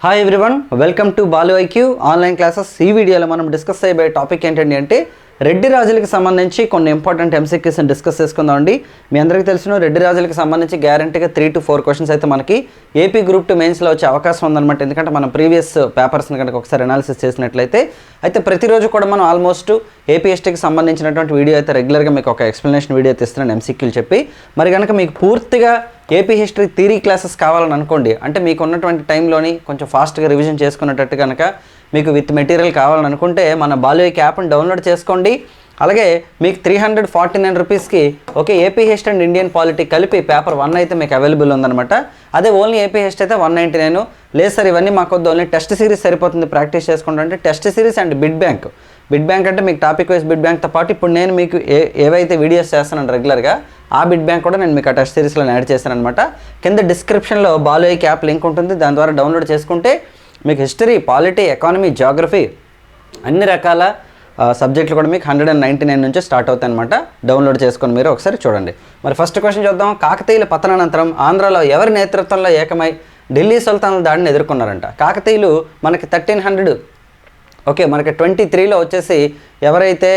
Hi everyone welcome to Balu IQ online classes ఈ వీడియోలో మనం డిస్కస్ చేయబోయే టాపిక్ ఏంటండి అంటే రెడ్డి రాజులకు సంబంధించి కొన్ని ఇంపార్టెంట్ ఎంసీక్యూస్ని డిస్కస్ చేసుకుందామండి మీ అందరికీ తెలిసిన రెడ్డి రాజులకు సంబంధించి గ్యారంటీగా త్రీ టు ఫోర్ క్వశ్చన్స్ అయితే మనకి ఏపీ గ్రూప్ టు మెయిన్స్లో వచ్చే అవకాశం ఉందన్నమాట. ఎందుకంటే మనం ప్రీవియస్ పేపర్స్ని కనుక ఒకసారి అనాలిసిస్ చేసినట్లయితే అయితే ప్రతిరోజు కూడా మనం ఆల్మోస్ట్ ఏపీఎస్టీకి సంబంధించినటువంటి వీడియో అయితే రెగ్యులర్గా మీకు ఒక ఎక్స్ప్లెనేషన్ వీడియో అయితే ఇస్తున్నాను ఎంసీక్యూలు చెప్పి. మరి కనుక మీకు పూర్తిగా ఏపీ హిస్టరీ థీరీ క్లాసెస్ కావాలని అనుకోండి అంటే మీకు ఉన్నటువంటి టైంలోని కొంచెం ఫాస్ట్గా రివిజన్ చేసుకునేటట్టు కనుక మీకు విత్ మెటీరియల్ కావాలని అనుకుంటే మన బాలుయక్ యాప్ని డౌన్లోడ్ చేసుకోండి. అలాగే మీకు త్రీ హండ్రెడ్ ఫార్టీ నైన్ రూపీస్కి okay AP hist and Indian polity కలిపి పేపర్ వన్ అయితే మీకు అవైలబుల్ ఉందన్నమాట. అదే ఓన్లీ ఏపీ హెస్ట్ అయితే వన్ నైంటీ నైన్ లేదు సార్ ఇవన్నీ మాకు వద్దు ఓన్లీ టెస్ట్ సిరీస్ సరిపోతుంది ప్రాక్టీస్ చేసుకుంటా అంటే test series and bit bank bit bank అంటే మీకు టాపిక్ వైజ్ బిడ్ బ్యాంక్తో పాటు ఇప్పుడు నేను మీకు ఏ ఏవైతే వీడియోస్ చేస్తున్నాను రెగ్యులర్గా ఆ బిడ్ బ్యాంక్ కూడా నేను మీకు ఆ టెస్ట్ సిరీస్లో యాడ్ చేశాను అనమాట కింద డిస్క్రిప్షన్లో బాలోయిక్ యాప్ లింక్ ఉంటుంది దాని ద్వారా డౌన్లోడ్ చేసుకుంటే మీకు హిస్టరీ పాలిటీ ఎకానమీ జాగ్రఫీ అన్ని రకాల సబ్జెక్టులు కూడా మీకు హండ్రెడ్ అండ్ నైంటీ నైన్ నుంచి స్టార్ట్ అవుతాయి అనమాట డౌన్లోడ్ చేసుకొని మీరు ఒకసారి చూడండి. మరి ఫస్ట్ క్వశ్చన్ చూద్దాం. కాకతీయుల పతనానంతరం ఆంధ్రాలో ఎవరి నేతృత్వంలో ఏకమై ఢిల్లీ సుల్తాన్ల దాడిని ఎదుర్కొన్నారంట? కాకతీయులు మనకి థర్టీన్ హండ్రెడ్ ఓకే మనకి ట్వంటీ త్రీలో వచ్చేసి ఎవరైతే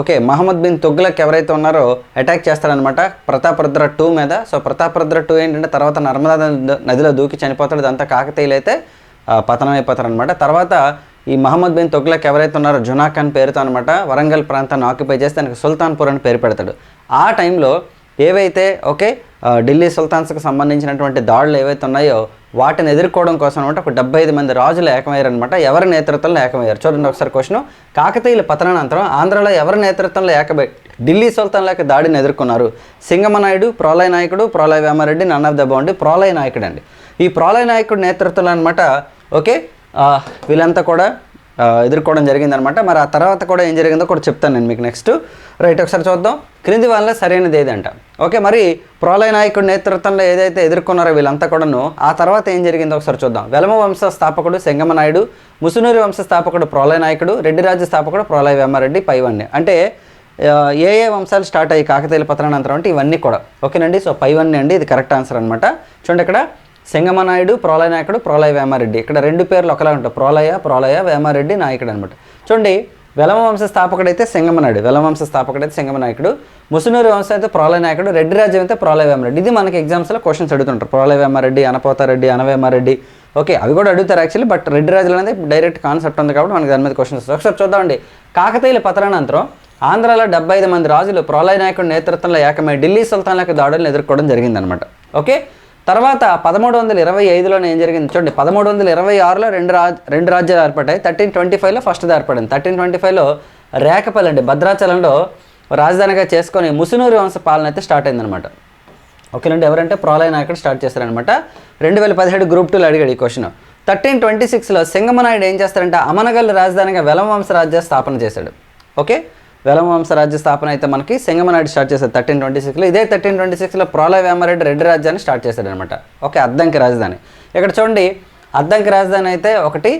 ఓకే మహమ్మద్ బిన్ తుగ్లక్ ఎవరైతే ఉన్నారో అటాక్ చేస్తారనమాట ప్రతాపరుద్ర టూ మీద. సో ప్రతాపరుద్ర టూ ఏంటంటే తర్వాత నర్మదా నదిలో దూకి చనిపోతాడు. అంతా కాకతీయులు అయితే పతనం అయిపోతారనమాట తర్వాత ఈ మహమ్మద్ బిన్ తొగ్లక్ ఎవరైతే ఉన్నారో జునాక్ అని పేరుతో అనమాట వరంగల్ ప్రాంతాన్ని ఆక్యుపై చేసి దానికి సుల్తాన్పూర్ అని పేరు పెడతాడు. ఆ టైంలో ఏవైతే ఓకే ఢిల్లీ సుల్తాన్స్కి సంబంధించినటువంటి దాడులు ఏవైతే ఉన్నాయో వాటిని ఎదుర్కోవడం కోసం అనమాట ఒక డెబ్బై ఐదు మంది రాజులు ఏకమయ్యారు అనమాట ఎవరి నేతృత్వంలో ఏకమయ్యారు? చూడండి ఒకసారి క్వశ్చన్. కాకతీయుల పతనానంతరం ఆంధ్రలో ఎవరి నేతృత్వంలో ఏకమై ఢిల్లీ సుల్తాన్లకు దాడిని ఎదుర్కొన్నారు? Singamanayudu Prolaya Nayakudu Prolaya Vemareddy none of the బాండి ప్రోలయ నాయకుడు అండి ఈ ప్రోలయ నాయకుడు నేతృత్వంలో అనమాట ఓకే వీళ్ళంతా కూడా ఎదుర్కోవడం జరిగిందనమాట. మరి ఆ తర్వాత కూడా ఏం జరిగిందో కూడా చెప్తాను నేను మీకు నెక్స్ట్. రైట్ ఒకసారి చూద్దాం. క్రింది వల్ల సరైనది ఏదంట? ఓకే మరి ప్రోలయ నాయకుడి నేతృత్వంలో ఏదైతే ఎదుర్కొన్నారో వీళ్ళంతా కూడాను ఆ తర్వాత ఏం జరిగిందో ఒకసారి చూద్దాం. వెలమ వంశ స్థాపకుడు సెంగమనాయుడు ముసునూరి వంశ స్థాపకుడు ప్రోలయ నాయకుడు రెడ్డి రాజ్య స్థాపకుడు ప్రోలయ వేమారెడ్డి పైవన్నీ అంటే ఏ ఏ వంశాలు స్టార్ట్ అయ్యి కాకతీయుల పతనానంతరం అంటే ఇవన్నీ కూడా. ఓకేనండి? సో పైవన్నీ అండి ఇది కరెక్ట్ ఆన్సర్ అనమాట చూడండి ఇక్కడ. సింగమనాయుడు ప్రాలయ నాయకుడు ప్రోలయ వేమారెడ్డి. ఇక్కడ రెండు పేర్లు ఒకలా ఉంటాయి. ప్రోలయ ప్రోలయ వేమారెడ్డి నాయకుడు అనమాట చూడండి వెలమ వంశ స్థాపకుడు అయితే సింగమనాయుడు వెలమ వంశ స్థాపకుడు అయితే సింగమనాయకుడు ముసునూరు వంశం అయితే ప్రోలయ నాయకుడు రెడ్డి రాజ్యం అయితే ప్రోలయ వేమారెడ్డి. ఇది మనకి ఎగ్జామ్స్లో క్వశ్చన్స్ అడుగుతుంటారు. ప్రళయ వేమారెడ్డి అనపోతారెడ్డి అనవేమారెడ్డి. ఓకే అవి కూడా అడుగుతారు యాక్చువల్లీ బట్ రెడ్డి రాజులు అనేది డైరెక్ట్ కాన్సెప్ట్ ఉంది కాబట్టి మనకి దాని మీద క్వశ్చన్స్ ఒకసారి చూద్దామండి. కాకతీయుల పతనానంతరం ఆంధ్రాలో డెబ్బై ఐదు మంది రాజులు ప్రోలయ నాయకుడి నేతృత్వంలో ఏకమై ఢిల్లీ సుల్తాన్లకు దాడులను ఎదుర్కోవడం జరిగిందనమాట ఓకే తర్వాత పదమూడు వందల ఇరవై ఐదులోనే ఏం జరిగింది? చూడండి పదమూడు వందల ఇరవై ఆరులో రెండు రాజ్ రెండు రాజ్యాలు ఏర్పడ్డాయి. థర్టీన్ ట్వంటీ ఫైవ్లో ఫస్ట్ ఏర్పడింది. థర్టీన్ ట్వంటీ ఫైవ్లో రేకపల్లి అండి. భద్రాచలంలో రాజధానిగా చేసుకొని ముసునూరు వంశ పాలన అయితే స్టార్ట్ అయిందనమాట ఓకేనండి ఎవరంటే ప్రాలయ నాయకుడు స్టార్ట్ చేశారనమాట రెండు వేల పదిహేడు గ్రూప్ టూలో అడిగాడు ఈ క్వశ్చన్ థర్టీన్ ట్వంటీ సిక్స్లో సింగమనాయుడు ఏం చేస్తారంటే అమనగల్ రాజధానిగా వెలం వంశ రాజ్య స్థాపన చేశాడు. ఓకే? వెలం రాజ్య స్థాపన అయితే మనకి సింగమనాయుడు స్టార్ట్ చేశాడు థర్టీన్ ట్వంటీ సిక్స్లో ఇదే థర్టీన్ ట్వంటీ సిక్స్లో ప్రోలయ వేమారెడ్డి రెడ్డి రాజ్యాన్ని స్టార్ట్ చేశాడనమాట. ఓకే అద్దంకి రాజధాని. ఇక్కడ చూడండి అద్దంకి రాజధాని అయితే ఒకటి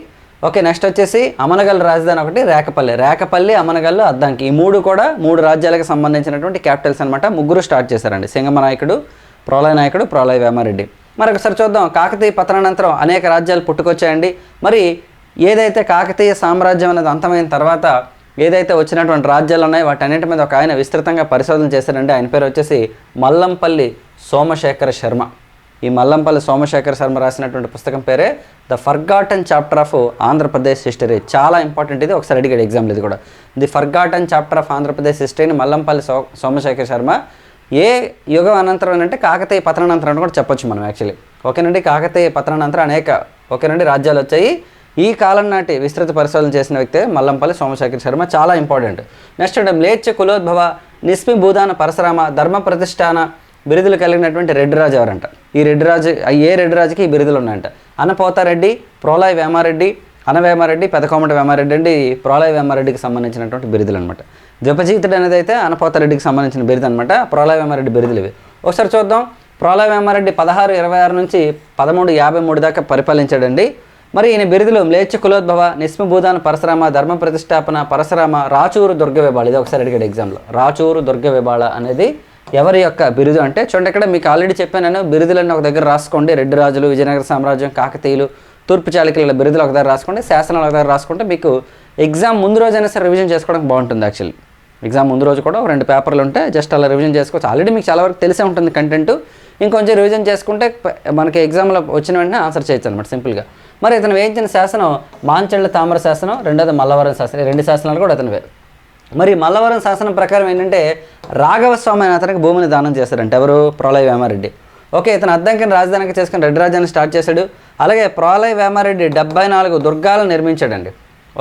ఓకే నెక్స్ట్ వచ్చేసి అమనగల్ రాజధాని ఒకటి రేకపల్లి. రేకపల్లి అమనగల్లు అద్దంకి. ఈ మూడు కూడా మూడు రాజ్యాలకు సంబంధించినటువంటి క్యాపిటల్స్ అనమాట ముగ్గురు స్టార్ట్ చేశారండి. సింగమనాయకుడు ప్రోలయ నాయకుడు ప్రోలయ వేమారెడ్డి. మరి ఒకసారి చూద్దాం. కాకతీయ పతనానంతరం అనేక రాజ్యాలు పుట్టుకొచ్చాయండి. మరి ఏదైతే కాకతీయ సామ్రాజ్యం అనేది అంతమైన తర్వాత ఏదైతే వచ్చినటువంటి రాజ్యాలు ఉన్నాయో వాటన్నిటి మీద ఒక ఆయన విస్తృతంగా పరిశోధన చేశారంటే ఆయన పేరు వచ్చేసి మల్లంపల్లి సోమశేఖర శర్మ. ఈ మల్లంపల్లి సోమశేఖర శర్మ రాసినటువంటి పుస్తకం పేరే the forgotten chapter of Andhra Pradesh history. చాలా ఇంపార్టెంట్ ఇది. ఒకసారి అడిగాడు ఎగ్జామ్లో ఇది కూడా. The forgotten chapter of Andhra Pradesh హిస్టరీని Mallampalli so Somasekhara Sharma ఏ యుగం అనంతరం అంటే కాకతీయ పతనానంతరం అని కూడా చెప్పొచ్చు మనం యాక్చువల్లీ. ఓకేనండి? కాకతీయ పతనానంతరం అనేక ఓకేనండి? రాజ్యాలు వచ్చాయి. ఈ కాలం నాటి విస్తృత పరిశోధన చేసిన వ్యక్తి మల్లంపల్లి సోమశేఖర్ శర్మ. చాలా ఇంపార్టెంట్. నెక్స్ట్ అంటే మ్లేచ్ఛ కులోద్భవ నిస్మి భూదాన పరశురామ ధర్మ ప్రతిష్టాన బిరుదులు కలిగినటువంటి రెడ్డి రాజు ఎవరంట? ఈ రెడ్డి రాజు ఏ రెడ్డి రాజుకి ఈ బిరుదులు ఉన్నాయంట. అనపోతారెడ్డి ప్రోలాయ్ వేమారెడ్డి అనవేమారెడ్డి పెదకోమట వేమారెడ్డి అండి. ప్రోలయ వేమారెడ్డికి సంబంధించినటువంటి బిరుదులు అనమాట జపజీతుడు అనేది అయితే అనపోతారెడ్డికి సంబంధించిన బిరుదు అనమాట ప్రోలయ వేమారెడ్డి బిరుదులు ఇవి. ఒకసారి చూద్దాం. ప్రోలయ వేమారెడ్డి పదహారు ఇరవై ఆరు నుంచి పదమూడు యాభై మూడు దాకా పరిపాలించాడండి. మరి ఈయన బిరుదులు మ్లేచ్ఛ కులోద్భవ నిస్మభూదాన పరశురామ ధర్మ ప్రతిష్టాపన పరశురామ రాచూరు దుర్గ ఇది ఒకసారి అడిగాడు ఎగ్జామ్లో. రాచూరు దుర్గవేబాళ అనేది ఎవరి యొక్క బిరుదు అంటే చూడండి ఇక్కడ మీకు ఆల్రెడీ చెప్పాను బిరుదులన్నీ ఒక దగ్గర రాసుకోండి. రెడ్డి రాజులు విజయనగర సామ్రాజ్యం కాకతీయులు తూర్పు చాళుక్యుల బిరుదులు ఒక దగ్గర రాసుకోండి. శాసనాలు ఒక దగ్గర రాసుకుంటే మీకు ఎగ్జామ్ ముందు రోజైనా సరే రివిజన్ చేసుకోవడానికి బాగుంటుంది యాక్చువల్లీ. ఎగ్జామ్ ముందు రోజు కూడా ఒక రెండు పేపర్లు ఉంటే జస్ట్ అలా రివిజన్ చేసుకోవచ్చు. ఆల్రెడీ మీకు చాలా వరకు తెలిసే ఉంటుంది కంటెంట్. ఇంకొంచెం రివిజన్ చేసుకుంటే మనకి ఎగ్జామ్లో వచ్చిన వెంటనే ఆన్సర్ చేయొచ్చు అనమాట సింపుల్గా. మరి ఇతను వేయించిన శాసనం మాంచెళ్ళ తామర శాసనం రెండోది మల్లవరం శాసనం ఈ రెండు శాసనాలు కూడా అతనివే మరి మల్లవరం శాసనం ప్రకారం ఏంటంటే రాఘవ స్వామి అతనికి భూమిని దానం చేశారంట ఎవరు? ప్రళయ వేమారెడ్డి. ఓకే ఇతను అద్దంకిని రాజధానికి చేసుకుని రెడ్డి రాజ్యాన్ని స్టార్ట్ చేశాడు. అలాగే ప్రళయ వేమారెడ్డి డెబ్బై నాలుగు దుర్గాలను నిర్మించాడండి.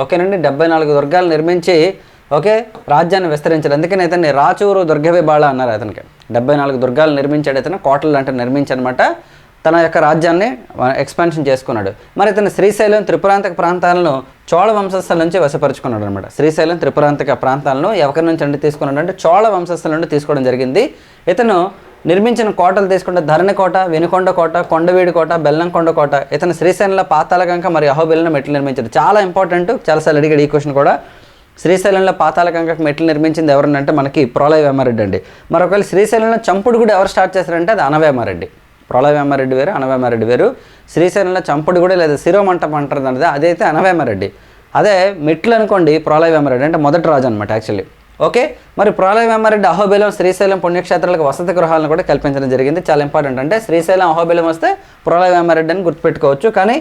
ఓకేనండి డెబ్బై నాలుగు దుర్గాలు నిర్మించి ఓకే రాజ్యాన్ని విస్తరించాడు. అందుకని ఇతన్ని రాచూరు దుర్గవిబాళ అన్నారు అతనికి. డెబ్బై నాలుగు దుర్గాలు నిర్మించాడు ఇతను కోటలు అంటే నిర్మించనమాట తన యొక్క రాజ్యాన్ని ఎక్స్పాన్షన్ చేసుకున్నాడు. మరి ఇతను శ్రీశైలం త్రిపురాంతక ప్రాంతాలను చోళ వంశస్థుల నుంచి వశపరుచుకున్నాడు అనమాట శ్రీశైలం త్రిపురాంతక ప్రాంతాలను ఎవరి నుంచి అండి తీసుకున్నాడు అంటే చోళ వంశస్థుల నుండి తీసుకోవడం జరిగింది. ఇతను నిర్మించిన కోటలు తీసుకుంటే ధరణి కోట వెనుకొండ కోట కొండవీడి కోట బెల్లంకొండ కోట ఇతను శ్రీశైలంలో పాతాళగంక మరి అహోబిలను మెట్లు నిర్మించాడు. చాలా ఇంపార్టెంట్ చాలాసార్లు అడిగాడు ఈ క్వశ్చన్ కూడా. శ్రీశైలంలో పాతాళగంగకు మెట్లు నిర్మించింది ఎవరంటే మనకి ప్రోలయ వేమారెడ్డి అండి. మరొకవేళ శ్రీశైలంలో చంపుడు కూడా ఎవరు స్టార్ట్ చేశారంటే అది అనవేమారెడ్డి. ప్రళయ వేమారెడ్డి వేరు అనవేమారెడ్డి వేరు. శ్రీశైలంలో చంపుడు కూడా లేదా శిరోమంటపం అంటారు దానిది. అదైతే అనవేమారెడ్డి. అదే మెట్లు అనుకోండి ప్రళయవేమారెడ్డి అంటే మొదటి రాజు అనమాట యాక్చువల్లీ ఓకే మరి ప్రళయవేమారెడ్డి అహోబిలం శ్రీశైలం పుణ్యక్షేత్రాలకు వసతి గృహాలను కూడా కల్పించడం జరిగింది. చాలా ఇంపార్టెంట్ అంటే శ్రీశైలం అహోబిలం వస్తే ప్రళయవేమారెడ్డి అని గుర్తుపెట్టుకోవచ్చు. కానీ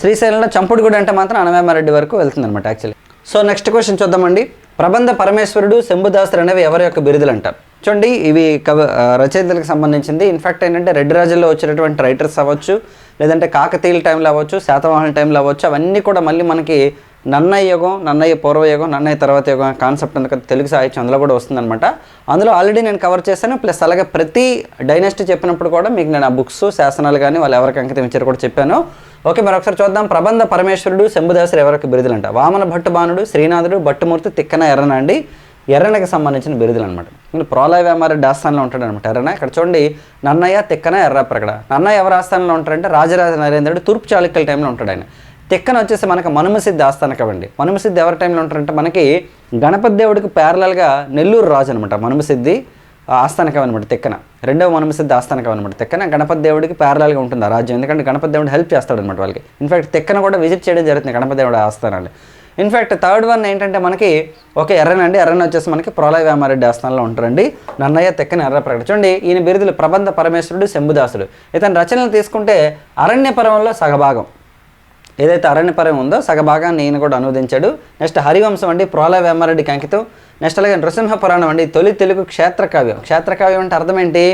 శ్రీశైలంలో చంపుడు గుడి అంటే మాత్రం అనవేమారెడ్డి వరకు వెళ్తుంది అనమాట యాక్చువల్లీ సో నెక్స్ట్ క్వశ్చన్ చూద్దామండి. ప్రబంధ పరమేశ్వరుడు శంభుదాసుడు అనేవి ఎవరి యొక్క బిరుదులు అంటారు చూడండి ఇవి కవ రచయితలకు సంబంధించింది. ఇన్ఫాక్ట్ ఏంటంటే రెడ్డి రాజుల్లో వచ్చినటువంటి రైటర్స్ అవ్వచ్చు లేదంటే కాకతీయుల టైంలో అవ్వచ్చు శాతవాహన టైంలో అవ్వచ్చు అవన్నీ కూడా మళ్ళీ మనకి నన్నయ్య యుగం నన్నయ్య పూర్వయుగం నన్నయ్య తర్వాత యుగం కాన్సెప్ట్ ఉంది తెలుగు సాహిత్యం అందులో కూడా వస్తుందన్నమాట. అందులో ఆల్రెడీ నేను కవర్ చేశాను. ప్లస్ అలాగే ప్రతి డైనస్టీ చెప్పినప్పుడు కూడా మీకు నేను ఆ బుక్స్ శాసనాలు కానీ వాళ్ళు ఎవరికి అంకితం ఇచ్చారు కూడా చెప్పాను. ఓకే మరొకసారి చూద్దాం. ప్రబంధ పరమేశ్వరుడు శంభుదాసుడు ఎవరికి బిరుదులు అంట వామన భట్టు బాణుడు శ్రీనాథుడు భట్టుమూర్తి తిక్కన ఎర్రనండి. ఎర్రనకి సంబంధించిన బిరుదులు అనమాట ఇంకా ప్రోలయ వేమారెడ్డి ఆస్థానంలో ఉంటాడు అనమాట ఎర్రన ఇక్కడ చూడండి నన్నయ్య తిక్కన ఎర్ర ప్రకడ నన్నయ్య ఎవరి ఆస్థానంలో ఉంటాడంటే రాజరాజ నరేంద్రుడు తూర్పు చాళుక్యుల టైంలో ఉంటాడు ఆయన. తిక్కన వచ్చేసి మనకి మనుమసిద్ధి ఆస్థానకం అండి మనుమసిద్ధి ఎవరి టైంలో ఉంటారంటే మనకి గణపతి దేవుడికి ప్యారలల్గా నెల్లూరు రాజు అనమాట మనుమసిద్ధి ఆస్థానకం అనమాట తిక్కన. రెండవ మనుమసిద్ధి ఆస్థానకం అనమాట తిక్కన గణపతి దేవుడికి ప్యారలల్గా ఉంటుంది ఆ రాజ్యం. ఎందుకంటే గణపతి దేవుడు హెల్ప్ చేస్తాడు అనమాట వాళ్ళకి. ఇన్ఫాక్ట్ తిక్కన కూడా విజిట్ చేయడం జరుగుతుంది గణపతి దేవుడి ఆస్థానాలు ఇన్ఫ్యాక్ట్ థర్డ్ వన్ ఏంటంటే మనకి ఓకే ఎర్రనండి ఎర్రన వచ్చేసి మనకి ప్రళయ వేమారెడ్డి ఆస్థానంలో ఉంటారండి. నన్నయ్య తెక్కని ఎర్ర ప్రకటించండి చూడండి ఈయన బిరుదులు ప్రబంధ పరమేశ్వరుడు శంభుదాసుడు. ఇతని రచనలు తీసుకుంటే అరణ్యపరంలో సగభాగం. ఏదైతే అరణ్యపరం ఉందో సగభాగాన్ని ఈయన కూడా అనువదించాడు. నెక్స్ట్ హరివంశం అండి ప్రోల వేమారెడ్డికి అంకితం. నెక్స్ట్ అలాగే నృసింహ పురాణం అండి తొలి తెలుగు క్షేత్రకావ్యం క్షేత్రకావ్యం అంటే అర్థం ఏంటి?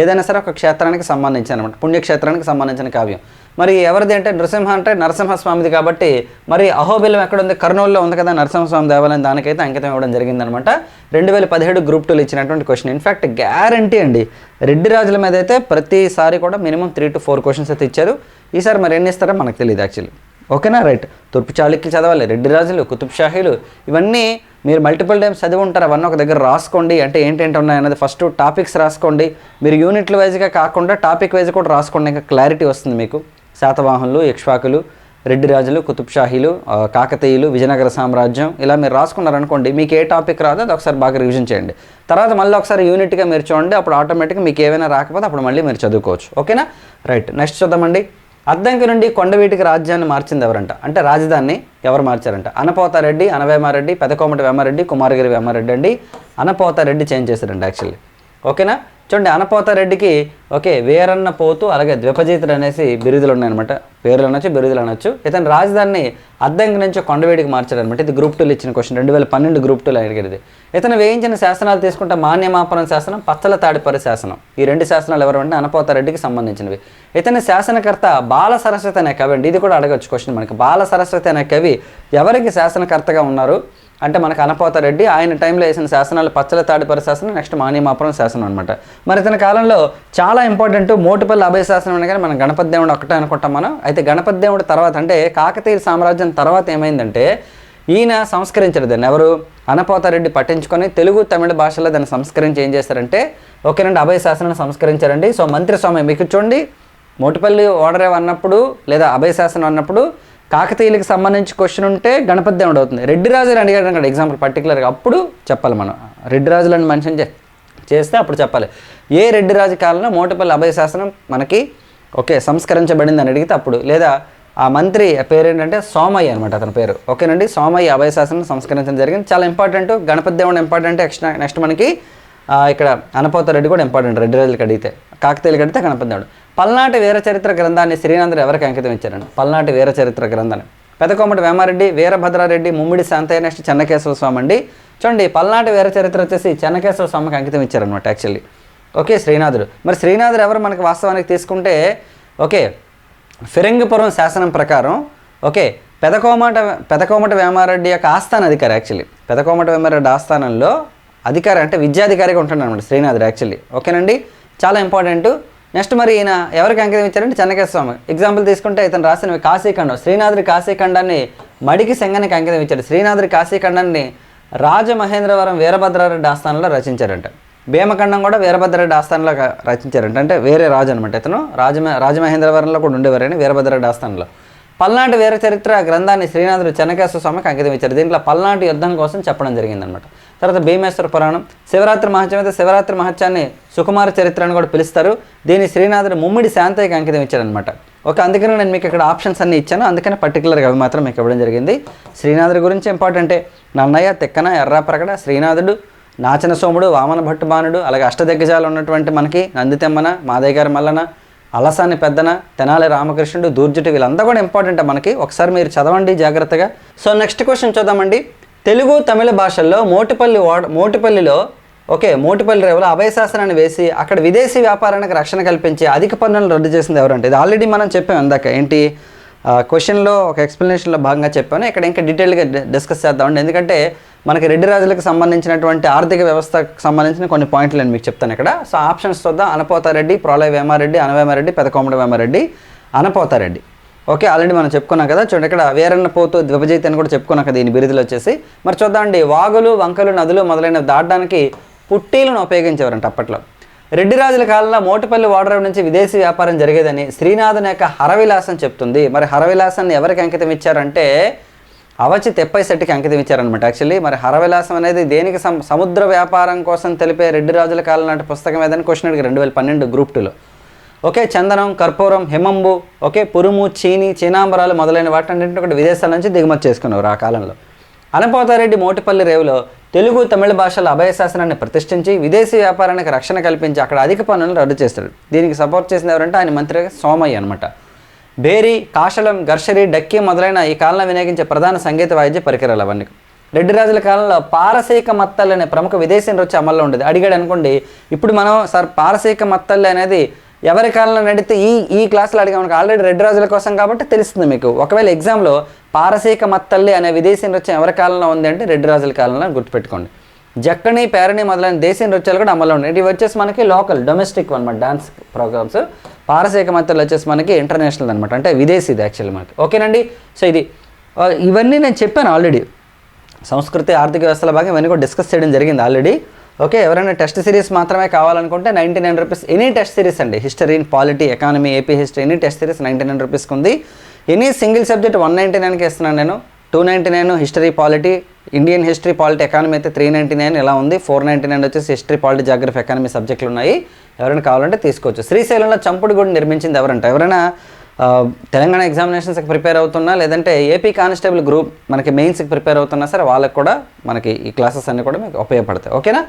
ఏదైనా సరే ఒక క్షేత్రానికి సంబంధించిన అనమాట పుణ్యక్షేత్రానికి సంబంధించిన కావ్యం. మరి ఎవరిది అంటే నృసింహ అంటే నరసింహస్వామిది కాబట్టి మరి అహోబిలం ఎక్కడ ఉంది కర్నూలులో ఉంది కదా నరసింహస్వామి దేవాలయం. దానికైతే అంకితం ఇవ్వడం జరిగిందనమాట. రెండు వేల పదిహేడు గ్రూప్ టూలు ఇచ్చినటువంటి క్వశ్చన్ ఇన్ఫ్యాక్ట్ గ్యారంటీ అండి. రెడ్డి రాజుల మీద అయితే ప్రతిసారి కూడా minimum three to four questions అయితే ఇచ్చారు. ఈసారి మరి ఎన్ని ఇస్తారో మనకు తెలియదు యాక్చువల్లీ ఓకేనా? రైట్ తూర్పు చాళుక్యులు చదవాలి. రెడ్డి రాజులు కుతుబ్ షాహీలు ఇవన్నీ మీరు మల్టిపుల్ టైమ్స్ చదివి ఉంటారు. అవన్నీ ఒక దగ్గర రాసుకోండి. అంటే ఏంటంటే ఉన్నాయన్నది ఫస్ట్ టాపిక్స్ రాసుకోండి. మీరు యూనిట్ల వైజ్గా కాకుండా టాపిక్ వైజ్ కూడా రాసుకోండి. ఇంకా క్లారిటీ వస్తుంది మీకు. శాతవాహనులు ఇక్ష్వాకులు రెడ్డి రాజులు కుతుబ్ షాహీలు కాకతీయులు విజయనగర సామ్రాజ్యం ఇలా మీరు రాసుకున్నారనుకోండి మీకు ఏ టాపిక్ రాదో అది ఒకసారి బాగా రివిజన్ చేయండి. తర్వాత మళ్ళీ ఒకసారి యూనిట్గా మీరు చూడండి అప్పుడు ఆటోమేటిక్గా మీకు ఏమైనా రాకపోతే అప్పుడు మళ్ళీ మీరు చదువుకోవచ్చు. ఓకేనా? రైట్ నెక్స్ట్ చూద్దామండి. అద్దంకి నుండి కొండవీటికి రాజ్యాన్ని మార్చింది ఎవరంట? అంటే రాజధానిని ఎవరు మార్చారంట? అనపోతారెడ్డి అనవేమారెడ్డి పెదకోమటి వేమారెడ్డి కుమారగిరి వేమారెడ్డి అండి. అనపోతారెడ్డి చేంజ్ చేశారండి యాక్చువల్లీ. ఓకేనా? చూడండి అనపోతారెడ్డికి ఓకే వేరన్న పోతు అలాగే ద్విపజీతుడు అనేసి బిరుదులు ఉన్నాయన్నమాట. పేర్లు అనొచ్చు బిరుదులు అనొచ్చు. ఇతను రాజధానిని అద్దంకి నుంచి కొండవేడికి మార్చాడనమాట ఇది గ్రూప్ టూలు ఇచ్చిన క్వశ్చన్ రెండు వేల పన్నెండు గ్రూప్ టూలు అడిగేది ఇతను వేయించిన శాసనాలు తీసుకుంటే మాన్యమాపురం శాసనం పచ్చల తాడిపరి శాసనం. ఈ రెండు శాసనాలు ఎవరు అంటే అనపోతారెడ్డికి సంబంధించినవి. ఇతని శాసనకర్త బాల సరస్వతి అనే కవి అండి. ఇది కూడా అడగచ్చు క్వశ్చన్ మనకి. బాల సరస్వతి అనే కవి ఎవరికి శాసనకర్తగా ఉన్నారు? అంటే మనకు అనపోతారెడ్డి ఆయన టైంలో వేసిన శాసనాలు పచ్చల తాడిపర శాసనం నెక్స్ట్ మానిమాపురం శాసనం అనమాట మరి ఇతని కాలంలో చాలా ఇంపార్టెంట్ మోటుపల్లి అభయ శాసనం అనే కానీ మనం గణపతి దేవుడు ఒకటే అనుకుంటాం మనం. అయితే గణపతి దేవుడు తర్వాత అంటే కాకతీయ సామ్రాజ్యం తర్వాత ఏమైందంటే ఈయన సంస్కరించారు దాన్ని. ఎవరు? అనపోతారెడ్డి పట్టించుకొని తెలుగు తమిళ భాషలో దాన్ని సంస్కరించి ఏం చేశారంటే ఓకేనండి అభయ శాసనాన్ని సంస్కరించారండి. సో మంత్రి స్వామి మీకు చూడండి మోటుపల్లి ఓడరేవ్ అన్నప్పుడు లేదా అభయ శాసనం అన్నప్పుడు కాకతీయులకు సంబంధించి క్వశ్చన్ ఉంటే గణపతి దేవుడు అవుతుంది. రెడ్డి రాజులు అడిగాడు అక్కడ ఎగ్జాంపుల్ పర్టికులర్గా అప్పుడు చెప్పాలి మనం. రెడ్డి రాజులను మెన్షన్ చే చేస్తే అప్పుడు చెప్పాలి. ఏ రెడ్డి రాజు కాలంలో మోటపల్లి అభయ శాసనం మనకి ఓకే సంస్కరించబడింది అని అడిగితే అప్పుడు. లేదా ఆ మంత్రి పేరేంటంటే సోమయ్య అనమాట అతని పేరు. ఓకేనండి? సోమయ్య అభయ శాసనం సంస్కరించడం జరిగింది. చాలా ఇంపార్టెంట్ గణపతి దేవుడు ఇంపార్టెంట్ నెక్స్ట్ నెక్స్ట్ మనకి ఇక్కడ అనపోత రెడ్డి కూడా ఇంపార్టెంట్ రెడ్డి రాజులకు అడిగితే. కాకతీయులకి అడిగితే గణపతి దేవుడు. పల్నాటి వీరచరిత్ర గ్రంథాన్ని శ్రీనాథుడు ఎవరికి అంకితం ఇచ్చారండి? పల్నాటి వీరచరిత్ర గ్రంథాన్ని. పెదకోమటి వేమారెడ్డి వీరభద్రారెడ్డి ముమ్మిడి శాంతయ్య నెక్స్ట్ చెన్నకేశ్వర స్వామి అండి. చూడండి పల్నాటి వీర చరిత్ర వచ్చేసి చెన్నకేశ్వర స్వామికి అంకితం ఇచ్చారనమాట యాక్చువల్లీ ఓకే శ్రీనాథుడు. మరి శ్రీనాథుడు ఎవరు మనకి వాస్తవానికి తీసుకుంటే ఓకే ఫిరంగిపురం శాసనం ప్రకారం ఓకే పెదకోమట పెదకోమట వేమారెడ్డి యొక్క ఆస్థాన అధికారి యాక్చువల్లీ పెదకోమట వేమారెడ్డి ఆస్థానంలో అధికారి అంటే విద్యాధికారిగా ఉంటాడు అనమాట శ్రీనాథుడు యాక్చువల్లీ ఓకేనండి? చాలా ఇంపార్టెంట్. నెక్స్ట్ మరి ఈయన ఎవరికి అంకితం ఇచ్చారంటే చెన్నకేశ్వర స్వామి. ఎగ్జాంపుల్ తీసుకుంటే ఇతను రాసిన కాశీఖండం శ్రీనాథుడి కాశీఖండాన్ని మడికి సంఘానికి అంకితం ఇచ్చాడు. శ్రీనాథుడి కాశీఖండాన్ని రాజమహేంద్రవరం వీరభద్రారెడ్డి ఆస్థానంలో రచించారంట. భీమఖండం కూడా వీరభద్రరెడ్డి ఆస్థానంలో రచించారంట. అంటే వేరే రాజు అనమాట ఇతను. రాజమ రాజమహేంద్రవరంలో కూడా ఉండేవారని వీరభద్రరెడ్డి ఆస్థానంలో. పల్నాటి వీర చరిత్ర గ్రంథాన్ని శ్రీనాథుడు చెన్నకేశ్వర స్వామికి అంకితం ఇచ్చారు. దీంట్లో పల్నాటి యుద్ధం కోసం చెప్పడం జరిగిందనమాట తర్వాత భీమేశ్వర పురాణం శివరాత్రి మహత్యం అయితే శివరాత్రి మహత్యాన్ని సుకుమార చరిత్ర అని కూడా పిలుస్తారు. దీన్ని శ్రీనాథుడు ముమ్మిడి శాంతయ్యకి అంకితం ఇచ్చారనమాట ఓకే అందుకనే నేను మీకు ఇక్కడ ఆప్షన్స్ అన్ని ఇచ్చాను. అందుకని పర్టికులర్గా అవి మాత్రం మీకు ఇవ్వడం జరిగింది. శ్రీనాథుడి గురించి ఇంపార్టెంటే నన్నయ్య తిక్కన ఎర్రాప్రగడ శ్రీనాథుడు నాచన సోముడు వామన భట్టుబానుడు అలాగే అష్టదిగ్గజాలు ఉన్నటువంటి మనకి నందితెమ్మన మాదయ్య గారి మల్లన అలసాని పెద్దన తెనాలి రామకృష్ణుడు దూర్జుటి వీళ్ళంతా కూడా ఇంపార్టెంట్ మనకి. ఒకసారి మీరు చదవండి జాగ్రత్తగా. సో నెక్స్ట్ క్వశ్చన్ చూద్దామండి. తెలుగు తమిళ భాషల్లో మోటిపల్లి వాడ మోటిపల్లిలో ఓకే మోటిపల్లి రేవులో అభయశాసనాన్ని వేసి అక్కడ విదేశీ వ్యాపారానికి రక్షణ కల్పించి అధిక పన్నులను రద్దు చేసింది ఎవరంటే ఇది ఆల్రెడీ మనం చెప్పాం ఇందాక. ఏంటి? క్వశ్చన్లో ఒక ఎక్స్ప్లెనేషన్లో భాగంగా చెప్పాను. ఇక్కడ ఇంకా డీటెయిల్గా డిస్కస్ చేద్దామండి ఎందుకంటే మనకి రెడ్డి రాజులకు సంబంధించినటువంటి ఆర్థిక వ్యవస్థకు సంబంధించిన కొన్ని పాయింట్లు నేను మీకు చెప్తాను ఇక్కడ. సో ఆప్షన్స్ చూద్దాం. అనపోతారెడ్డి ప్రోలయ వేమారెడ్డి అనవేమారెడ్డి పెదకోమడ వేమారెడ్డి అనపోతారెడ్డి ఓకే ఆల్రెడీ మనం చెప్పుకున్నాం కదా. చూడండి ఇక్కడ వేరన్న పోతూ అని కూడా చెప్పుకున్నాం కదా దీని బిరుదులు వచ్చేసి. మరి చూద్దామండి వాగులు వంకలు నదులు మొదలైనవి దాటడానికి పుట్టీలను ఉపయోగించేవారంట అప్పట్లో. రెడ్డి రాజుల కాలంలో మోటపల్లి ఓడరేవు నుంచి విదేశీ వ్యాపారం జరిగేదని శ్రీనాథుని యొక్క హరవిలాసం చెప్తుంది. మరి హరవిలాసాన్ని ఎవరికి అంకితం ఇచ్చారంటే అవచి తెప్పై శెట్టికి అంకితం ఇచ్చారనమాట యాక్చువల్లీ మరి హరవిలాసం అనేది దేనికి సముద్ర వ్యాపారం కోసం తెలిపే రెడ్డి రాజుల కాలం నాటి పుస్తకం ఏదని క్వశ్చన్ అడిగారు రెండు వేల పన్నెండు గ్రూప్ టూలో ఓకే చందనం కర్పూరం హిమంబు ఓకే పురుము చీని చీనాంబరాలు మొదలైన వాటన్నింటిని ఒకటి విదేశాల నుంచి దిగుమతి చేసుకున్నారు ఆ కాలంలో. అనపోతారెడ్డి మోటిపల్లి రేవులో తెలుగు తమిళ భాషల అభయ శాసనాన్ని ప్రతిష్ఠించి విదేశీ వ్యాపారానికి రక్షణ కల్పించి అక్కడ అధిక పనులను రద్దు చేస్తాడు దీనికి సపోర్ట్ చేసిన ఎవరంటే ఆయన మంత్రి సోమయ్య అనమాట బేరి కాశలం గర్షరి డక్కి మొదలైన ఈ కాలంలో వినియోగించే ప్రధాన సంగీత వాయిద్య పరికరాలు అవన్నీ. రెడ్డి రాజుల కాలంలో పారసీక మత్తల్ అనే ప్రముఖ విదేశీ నృత్య అమల్లో ఉండేది. అడిగాడు అనుకోండి ఇప్పుడు మనం సార్ పారసీక మత్తల్ అనేది ఎవరి కాలంలో నడితే ఈ ఈ క్లాస్లో అడిగా మనకు ఆల్రెడీ రెడ్ రాజుల కోసం కాబట్టి తెలుస్తుంది మీకు. ఒకవేళ ఎగ్జామ్లో పారసీక మత్తల్లి అనే విదేశీ నృత్యం ఎవరి కాలంలో ఉంది అంటే రెడ్ రాజుల కాలంలో గుర్తుపెట్టుకోండి. జక్కని పేరని మొదలైన దేశీయ నృత్యాలు కూడా అమలు ఉన్నాయి. ఇవి వచ్చేసి మనకి లోకల్ డొమెస్టిక్ అనమాట డాన్స్ ప్రోగ్రామ్స్ పారసీక మత్తలు వచ్చేసి మనకి ఇంటర్నేషనల్ అనమాట అంటే విదేశీది యాక్చువల్లీ మనకి. ఓకేనండి? సో ఇది ఇవన్నీ నేను చెప్పాను ఆల్రెడీ సంస్కృతి ఆర్థిక వ్యవస్థల భాగం ఇవన్నీ కూడా డిస్కస్ చేయడం జరిగింది ఆల్రెడీ ఓకే ఎవరైనా టెస్ట్ సిరీస్ మాత్రమే కావాలనుకుంటే ninety nine rupees any test series అండి. History polity economy AP history any test series ninety nine రూపీస్కి ఉంది. Any single subject one ninety నైన్కి ఇస్తున్నాను నేను. Two ninety nine history polity Indian history polity economy అయితే three ninety nine ఇలా ఉంది. Four ninety nine వచ్చేసి హిస్టరీ పాలిటీ జాగ్రఫీ ఎకానమీ సబ్జెక్టులు ఉన్నాయి. ఎవరైనా కావాలంటే తీసుకోవచ్చు. శ్రీశైలంలో చంపుడు గుడి నిర్మించింది ఎవరంట? ఎవరైనా తెలంగాణ ఎగ్జామినేషన్స్కి ప్రిపేర్ అవుతున్నా లేదంటే ఏపీ కానిస్టేబుల్ గ్రూప్ మనకి మెయిన్స్కి ప్రిపేర్ అవుతున్నా సరే వాళ్ళకి కూడా మనకి ఈ క్లాసెస్ అన్నీ కూడా మీకు ఉపయోగపడతాయి. ఓకేనా?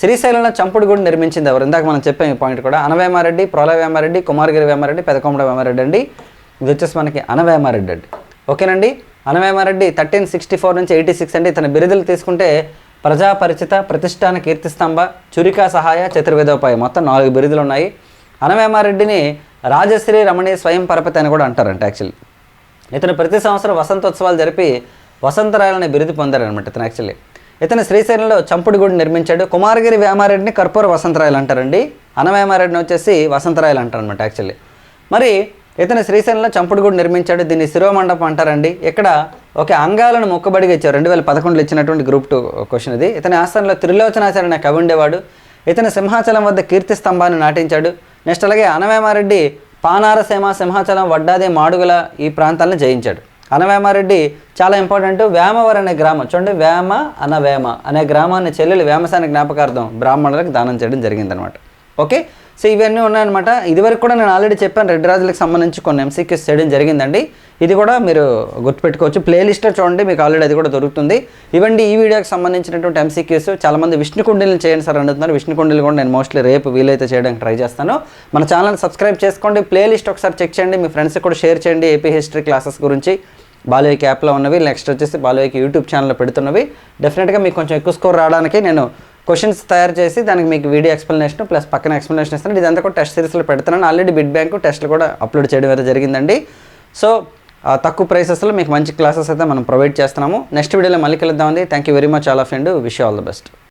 శ్రీశైలంలో చంపుడు గుడి నిర్మించింది ఎవరు? ఇందాక మనం చెప్పాం ఈ పాయింట్ కూడా. అనవేమారెడ్డి ప్రోలయ వేమారెడ్డి కుమారగిరి వేమారెడ్డి పెదకొమ్మడ వేమారెడ్డి అండి. ఇది వచ్చేసి మనకి అనవేమారెడ్డి అండి. ఓకేనండి? అనవేమారెడ్డి థర్టీన్ సిక్స్టీ ఫోర్ నుంచి ఎయిటీ సిక్స్ అండి. తన బిరుదులు తీసుకుంటే ప్రజాపరిచిత ప్రతిష్టాన కీర్తిస్తంభ చురికా సహాయ చతుర్వేదోపాయ మొత్తం నాలుగు బిరుదులు ఉన్నాయి. అనవేమారెడ్డిని రాజశ్రీ రమణి స్వయం పరపతి అని కూడా అంటారంట యాక్చువల్లీ ఇతను ప్రతి సంవత్సరం వసంతోత్సవాలు జరిపి వసంతరాయలని బిరుదు పొందారనమాట ఇతను యాక్చువల్లీ ఇతను శ్రీశైలంలో చంపుడు గుడి నిర్మించాడు. కుమారగిరి వేమారెడ్డిని కర్పూర వసంతరాయలు అంటారండి. అనవేమారెడ్డిని వచ్చేసి వసంతరాయలు అంటారనమాట యాక్చువల్లీ మరి ఇతను శ్రీశైలంలో చంపుడు గుడి నిర్మించాడు. దీన్ని శిరోమండపం అంటారండి. ఇక్కడ ఒక అంగాలను మొక్కబడిగా ఇచ్చారు. రెండు వేల పదకొండులో ఇచ్చినటువంటి గ్రూప్ టూ క్వశ్చన్ ఇది. ఇతని ఆస్థానంలో త్రిలోచనాచార్య అనే కవి ఉండేవాడు. ఇతను సింహాచలం వద్ద కీర్తి స్తంభాన్ని నాటించాడు. నెక్స్ట్ అలాగే అనవేమారెడ్డి పానారసీమ సింహాచలం వడ్డాది మాడుగుల ఈ ప్రాంతాలను జయించాడు. అనవేమారెడ్డి చాలా ఇంపార్టెంట్ వేమవరం అనే గ్రామం. చూడండి వేమ అనవేమ అనే గ్రామాన్ని చెల్లెలు వేమసాని జ్ఞాపకార్థం బ్రాహ్మణులకు దానం చేయడం జరిగిందనమాట ఓకే? సో ఇవన్నీ ఉన్నాయన్నమాట. ఇదివరకు కూడా నేను ఆల్రెడీ చెప్పాను రెడ్ రాజులకు సంబంధించి కొన్ని ఎంసీక్యూస్ చేయడం జరిగిందండి. ఇది కూడా మీరు గుర్తుపెట్టుకోవచ్చు. ప్లేలిస్ట్లో చూడండి మీకు ఆల్రెడీ అది కూడా దొరుకుతుంది. ఇవండి ఈ వీడియోకి సంబంధించినటువంటి ఎంసీక్యూస్ చాలామంది విష్ణుకుండీలు చేయండి సార్ అంటున్నారు. విష్ణుకుండీలు కూడా నేను మోస్ట్లీ రేపు వీలైతే చేయడానికి ట్రై చేస్తాను. మన ఛానల్ సబ్స్క్రైబ్ చేసుకోండి. ప్లేలిస్ట్ ఒకసారి చెక్ చేయండి. మీ ఫ్రెండ్స్కి కూడా షేర్ చేయండి ఏపీ హిస్టరీ క్లాసెస్ గురించి. బాలయ్యకి యాప్లో ఉన్నవి నెక్స్ట్ వచ్చేసి బాలయ్యకి యూట్యూబ్ ఛానల్లో పెడుతున్నవి. డెఫినెట్గా మీకు కొంచెం ఎక్కువ స్కోర్ రావడానికి నేను క్వశ్చన్స్ తయారు చేసి దానికి మీకు వీడియో ఎక్స్ప్లెనేషన్ ప్లస్ పక్కన ఎక్స్ప్లెనేషన్ ఇస్తాను. ఇదంతా కూడా టెస్ట్ సిరీస్లో పెడుతున్నాను. ఆల్రెడీ బిడ్ బ్యాంక్ టెస్ట్లు కూడా అప్లోడ్ చేయడం అయితే జరిగిందండి. సో ఆ, తక్కువ ప్రైసెస్లో మీకు మంచి క్లాసెస్ అయితే మనం ప్రొవైడ్ చేస్తున్నాము. నెక్స్ట్ వీడియోలో మళ్ళీ కలుద్దామండి. Thank you very much all of and wish all the best